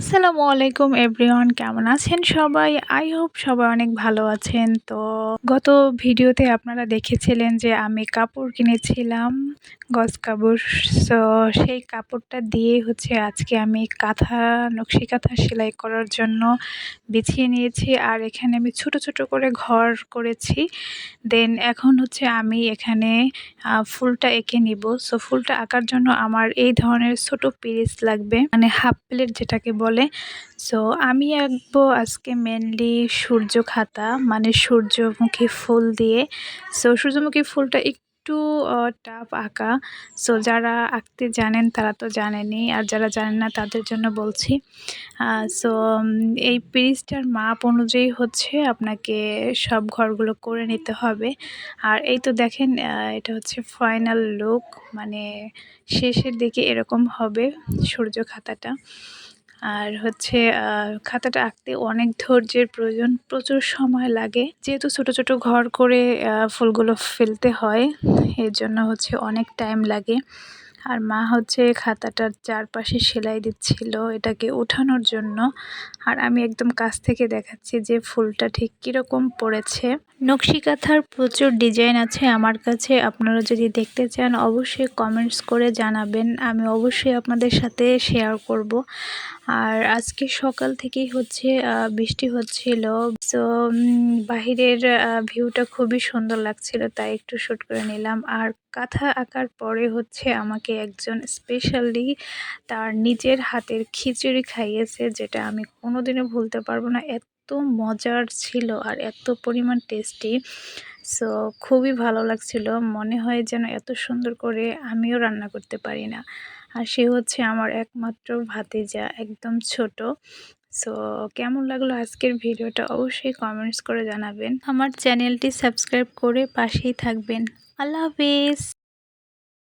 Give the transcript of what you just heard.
আসসালামু আলাইকুম এভরিওয়ান, কেমন আছেন সবাই? আই হোপ সবাই অনেক ভালো আছেন। তো গত ভিডিওতে আপনারা দেখেছিলেন যে আমি কাপড় কিনেছিলাম গজ কাপড়। সো সেই কাপড়টা দিয়ে হচ্ছে আজকে আমি কাঁথা, নকশি কাঁথা সেলাই করার জন্য বিছিয়ে নিয়েছি। আর এখানে আমি ছোট ছোট করে ঘর করেছি। দেন এখন হচ্ছে আমি এখানে ফুলটা এঁকে নিব। সো ফুলটা আঁকার জন্য আমার এই ধরনের ছোট পিরিচ লাগবে। মানে হাফ প্লেট যেটাকে বলে সো আমি আঁকবো আজকে মেনলি সূর্য খাতা মানে সূর্যমুখী ফুল দিয়ে। সো সূর্যমুখী ফুলটা একটু টাফ আঁকা। সো যারা আঁকতে জানেন তারা তো জানেনই, আর যারা জানেন না তাদের জন্য বলছি। সো এই পিরিজটার মাপ অনুযায়ী হচ্ছে আপনাকে সব ঘরগুলো করে নিতে হবে। আর এই তো দেখেন এটা হচ্ছে ফাইনাল লুক মানে শেষের দিকে এরকম হবে সূর্য খাতাটা আর হচ্ছে খাতাটা আঁকতে অনেক ধৈর্যের প্রয়োজন। প্রচুর সময় লাগে। যেহেতু ছোট ছোট ঘর করে ফুলগুলো ফেলতে হয়, এর জন্য হচ্ছে অনেক টাইম লাগে। আর মা হচ্ছে খাতাটার চারপাশে সেলাই দিচ্ছিল এটাকে ওঠানোর জন্য। আর আমি একদম কাছ থেকে দেখাচ্ছি যে ফুলটা ঠিক কীরকম পড়েছে। নকশি কাঁথার প্রচুর ডিজাইন আছে আমার কাছে, আপনারা যদি দেখতে চান অবশ্যই কমেন্টস করে জানাবেন, আমি অবশ্যই আপনাদের সাথে শেয়ার করব। আর আজকে সকাল থেকেই হচ্ছে বৃষ্টি হচ্ছিল, সো বাহিরের ভিউটা খুবই সুন্দর লাগছিল, তাই একটু শ্যুট করে নিলাম। আর কাঁথা আঁকার পরে হচ্ছে আমাকে একজন স্পেশালি তার নিজের হাতের খিচুড়ি খাইয়েছে, যেটা আমি কোনোদিনও ভুলতে পারব না। এত মজার ছিল আর এত পরিমাণ টেস্টি সো খুবই ভালো লাগছিল। মনে হয় যেন এত সুন্দর করে আমিও রান্না করতে পারি না। আর সে হচ্ছে আমার একমাত্র ভাতিজা, একদম ছোট। সো কেমন লাগল আজকের ভিডিওটা অবশ্যই কমেন্টস করে জানাবেন। আমার চ্যানেলটি সাবস্ক্রাইব করে পাশেই থাকবেন। আল্লাহ হাফিজ